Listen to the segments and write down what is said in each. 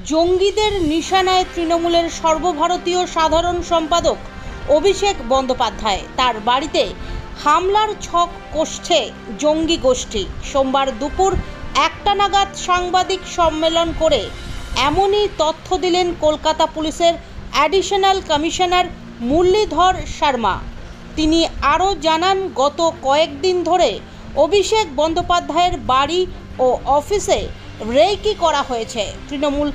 জঙ্গিদের নিশানায় তৃণমূলের সর্বভারতীয় সাধারণ সম্পাদক অভিষেক বন্দ্যোপাধ্যায়। তার বাড়িতে হামলার ছক কষছে জঙ্গি গোষ্ঠী। সোমবার দুপুর একটা নাগাদ সাংবাদিক সম্মেলন করে এমনই তথ্য দিলেন কলকাতা পুলিশের অ্যাডিশনাল কমিশনার মুরলীধর শর্মা। তিনি আরও জানান, গত কয়েকদিন ধরে অভিষেক বন্দ্যোপাধ্যায়ের বাড়ি ও অফিসে রেকি করা হয়েছে। তৃণমূল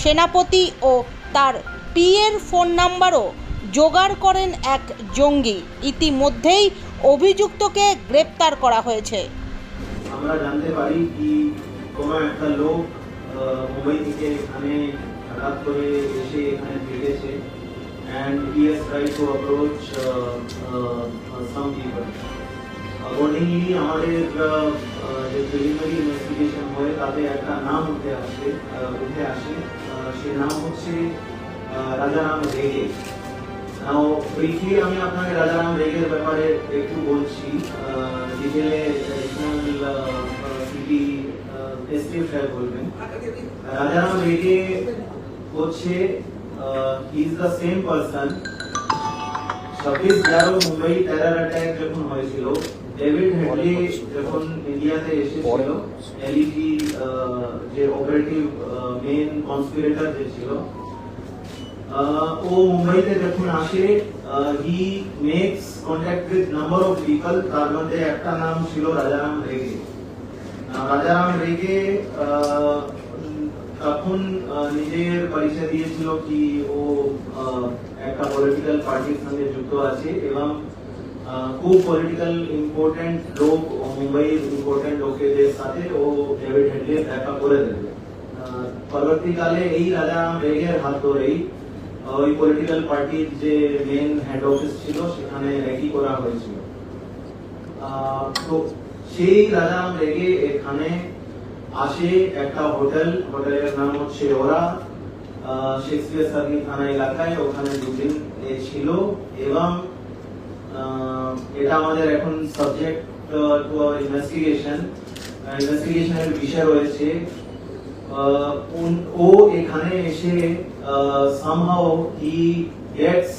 সেনাপতি ও তার পিএর ফোন নাম্বারও জোগাড় করেন এক জঙ্গি। ইতিমধ্যেই অভিযুক্তকে গ্রেপ্তার করা হয়েছে। আমরা জানতে পারি কি কোনো একটা লোক মুম্বাই থেকে এখানে হঠাৎ করে এসে এখানে থেকেছে and he try to approach some people accordingly আমাদের যে প্রিলিমিনারি ইনভেস্টিগেশন হয় তাতে একটা নাম উঠে আসে আহ, উঠে আসে আহ, সে নাম হচ্ছে আহ, রাজারাম রেগে নাও ব্রিফলি আমি আপনাকে রাজারাম রেগের ব্যাপারে একটু বলছি। ডিটেলে এডিশনাল সিপি এসটিএফ সাহেব বলবেন। রাজারাম রেগে হচ্ছে ইজ দ্য সেম পারসন ছাব্বিশ এগারো মুম্বাই টেরার অ্যাটাক যখন হয়েছিল ডেভিড হেডলি যখন ইন্ডিয়াতে এসেছিল এলইডি যে অপারেটিভ মেন কনস্পিরেটর যে ছিল ও মুম্বাইতে যখন আসে he makes contact with number of people তার মধ্যে একটা নাম ছিল রাজারাম রেগে। রাজারাম রেগে তখন নিজের পরিচয় দিয়েছিল কি ও একটা পলিটিক্যাল পার্টির সঙ্গে যুক্ত আছে এবং খুব পলিটিক্যাল ইম্পর্টেন্ট লোক মুম্বাইয়ের ইম্পর্টেন্ট লোকেদের সাথে ও ডেভিড হেডলি দেখা করে দেবে পরবর্তীকালে এই রাজারাম রেগের হাত ধরেই ওই পলিটিক্যাল পার্টির যে মেন হেড অফিস ছিল সেখানে র্যাগি করা হয়েছিল তো সেই রাজারাম রেগে এখানে আসে একটা হোটেল হোটেলের নাম হচ্ছে ওরা শেক্সপিয়ার সার্কিট থানা এলাকায় ওখানে দুদিন ছিল এবং এটা আমাদের এখন সাবজেক্ট টু ইনভেস্টিগেশন ইনভেস্টিগেশনের বিষয় রয়েছে uh, ও এখানে এসে somehow he gets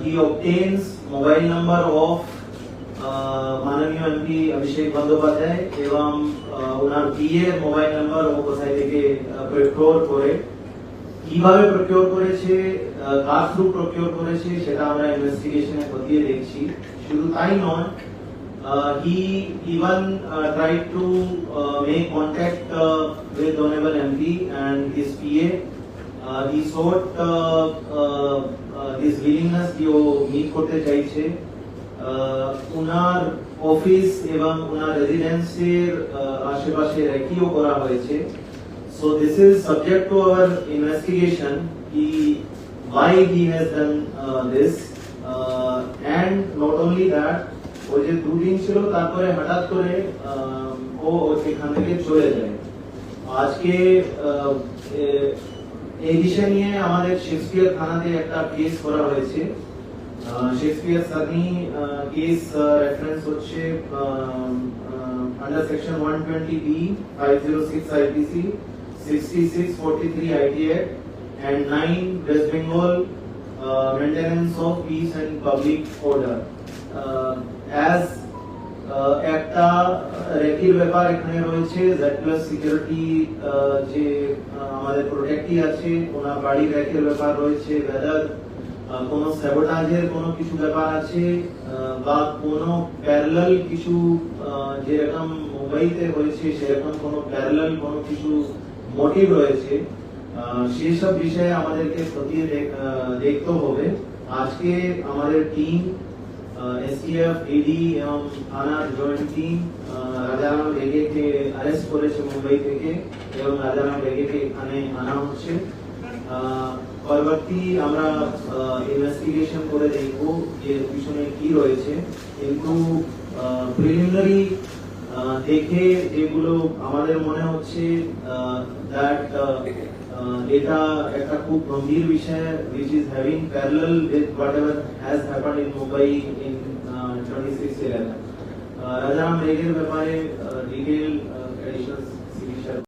he obtains mobile number of মাননীয় এমপি অভিষেক বন্দ্যোপাধ্যায় এবং ওনার বিয়ের মোবাইল নাম্বার ও কোথায় থেকে প্রকিওর করে। কীভাবে প্রকিউর করেছে কার প্রকিউর করেছে, সেটা আমরা ইনভেস্টিগেশনে খতিয়ে দেখছি। শুধু তাই নয় he even try to make contact with honourable MP and his PA he sought his willingness কি ও মিট করতে চাইছে। ওনার অফিস এবং ওনার রেজিডেন্সির আশেপাশে রেখিও করা হয়েছে। So this is subject to our investigation. He why he has done uh, this uh, and not only that ও যে দুদিন ছিল তারপরে হঠাৎ করে আহ, ও সেখান থেকে চলে যায় আজকে আহ, এ- এই বিষয় নিয়ে আমাদের শেক্সপিয়ার থানাতে একটা কেস করা হয়েছে ah, Shakespeare Sunny case reference হচ্ছে under section one twenty B five zero six IPC sixty six forty three IT act and nine West Bengal uh, maintenance of peace and public order. Uh, as uh, একটা রেকির ব্যাপার এখানে রয়েছে Z security যে আহ, আমাদের প্রোটেক্টই আছে ওনার বাড়ি রেকের ব্যাপার রয়েছে ওয়েদার কোনো স্যাবোটাজের কোনো কিছু ব্যাপার আছে বা কোনো প্যারালাল কিছু যেরকম মুম্বাইতে হয়েছে সেরকম কোনো প্যারালাল কোনো কিছু মোটিভ রয়েছে। আহ, সেই সব বিষয়ে আমাদেরকে খতিয়ে দেখতে হবে। আজকে আমাদের টিম এসটিএফ ইডি এবং থানার জয়েন্ট টিম রাজারাম করেছে মুম্বাই থেকে এবং রাজারাম এখানে আনা হচ্ছে। পরবর্তী আমরা ইনভেস্টিগেশন করে দেখব যে পিছনে কি রয়েছে। কিন্তু প্রিলিমিনারি দেখে যেগুলো আমাদের মনে হচ্ছে দ্যাট এটা একটা খুব গম্ভীর বিষয় which is having parallel with whatever has happened in Mumbai in uh, 26 11. Uh, Rajaram রেগের ব্যাপারে ডিটেল এডিশনাল